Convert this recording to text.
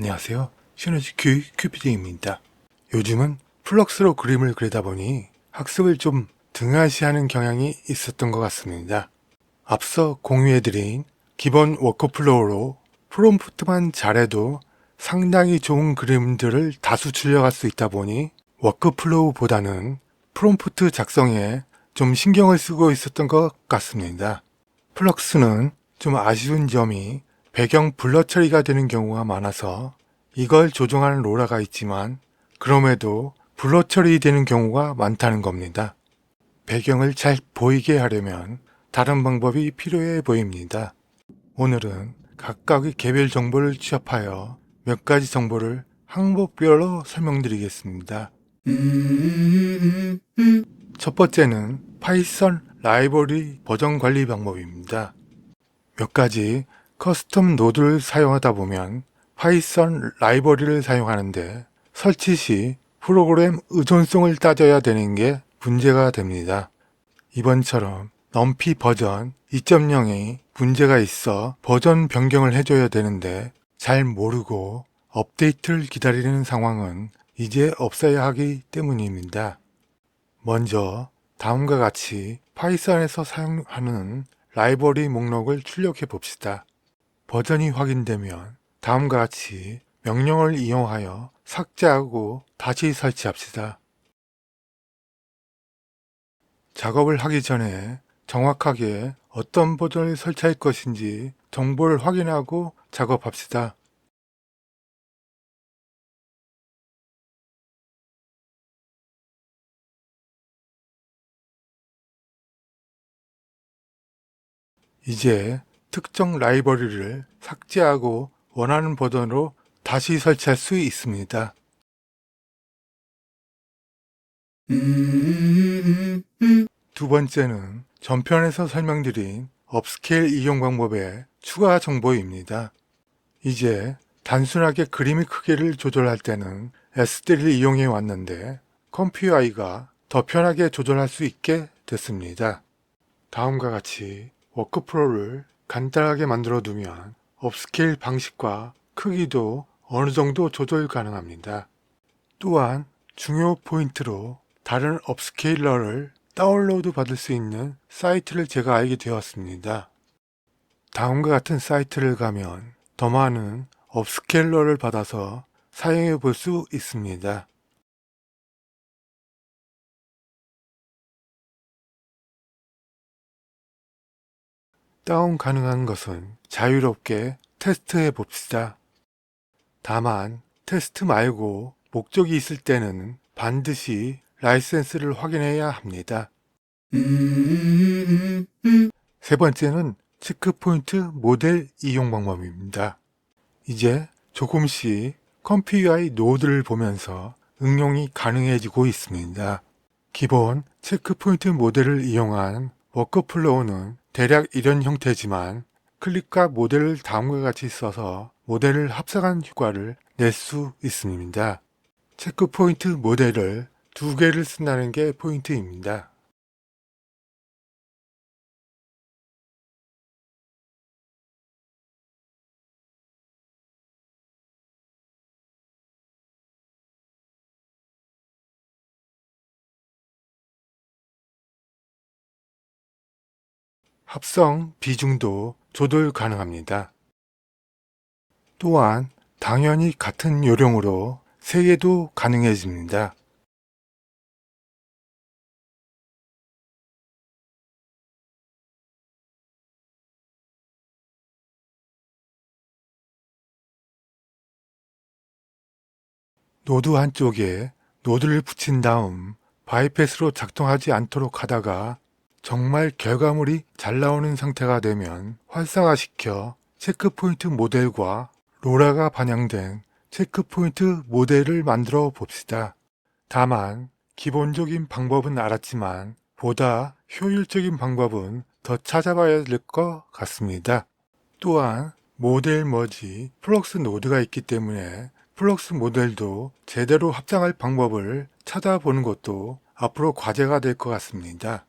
안녕하세요. 시너지 교육 큐피드입니다. 요즘은 플럭스로 그림을 그리다 보니 학습을 좀 등하시하는 경향이 있었던 것 같습니다. 앞서 공유해드린 기본 워크플로우로 프롬프트만 잘해도 상당히 좋은 그림들을 다수 출력할 수 있다 보니 워크플로우보다는 프롬프트 작성에 좀 신경을 쓰고 있었던 것 같습니다. 플럭스는 좀 아쉬운 점이 배경 블러 처리가 되는 경우가 많아서 이걸 조정하는 로라가 있지만 그럼에도 블러 처리되는 경우가 많다는 겁니다. 배경을 잘 보이게 하려면 다른 방법이 필요해 보입니다. 오늘은 각각의 개별 정보를 취합하여 몇 가지 정보를 항목별로 설명드리겠습니다. 첫 번째는 파이썬 라이브러리 버전 관리 방법입니다. 몇 가지 커스텀 노드를 사용하다 보면 파이썬 라이브러리를 사용하는데 설치 시 프로그램 의존성을 따져야 되는 게 문제가 됩니다. 이번처럼 넘피 버전 2.0에 문제가 있어 버전 변경을 해줘야 되는데 잘 모르고 업데이트를 기다리는 상황은 이제 없어야 하기 때문입니다. 먼저 다음과 같이 파이썬에서 사용하는 라이브러리 목록을 출력해 봅시다. 버전이 확인되면 다음과 같이 명령을 이용하여 삭제하고 다시 설치합시다. 작업을 하기 전에 정확하게 어떤 버전을 설치할 것인지 정보를 확인하고 작업합시다. 이제 특정 라이브러리를 삭제하고 원하는 버전으로 다시 설치할 수 있습니다. 두 번째는 전편에서 설명드린 업스케일 이용 방법의 추가 정보입니다. 이제 단순하게 그림의 크기를 조절할 때는 S3를 이용해 왔는데 컴퓨아이가 더 편하게 조절할 수 있게 됐습니다. 다음과 같이 워크프로를 간단하게 만들어 두면 업스케일 방식과 크기도 어느 정도 조절 가능합니다. 또한 중요 포인트로 다른 업스케일러를 다운로드 받을 수 있는 사이트를 제가 알게 되었습니다. 다음과 같은 사이트를 가면 더 많은 업스케일러를 받아서 사용해 볼 수 있습니다. 다운 가능한 것은 자유롭게 테스트해 봅시다. 다만 테스트 말고 목적이 있을 때는 반드시 라이센스를 확인해야 합니다. 세 번째는 체크포인트 모델 이용 방법입니다. 이제 조금씩 컴퓨터의 노드를 보면서 응용이 가능해지고 있습니다. 기본 체크포인트 모델을 이용한 워크플로우는 대략 이런 형태지만 클릭과 모델을 다음과 같이 써서 모델을 합성한 효과를 낼 수 있습니다. 체크 포인트 모델을 두 개를 쓴다는 게 포인트입니다. 합성 비중도 조절 가능합니다. 또한 당연히 같은 요령으로 3개도 가능해집니다. 노드 한쪽에 노드를 붙인 다음 바이패스로 작동하지 않도록 하다가 정말 결과물이 잘 나오는 상태가 되면 활성화시켜 체크포인트 모델과 로라가 반영된 체크포인트 모델을 만들어 봅시다. 다만 기본적인 방법은 알았지만 보다 효율적인 방법은 더 찾아봐야 될 것 같습니다. 또한 모델 머지 플럭스 노드가 있기 때문에 플럭스 모델도 제대로 합장할 방법을 찾아보는 것도 앞으로 과제가 될 것 같습니다.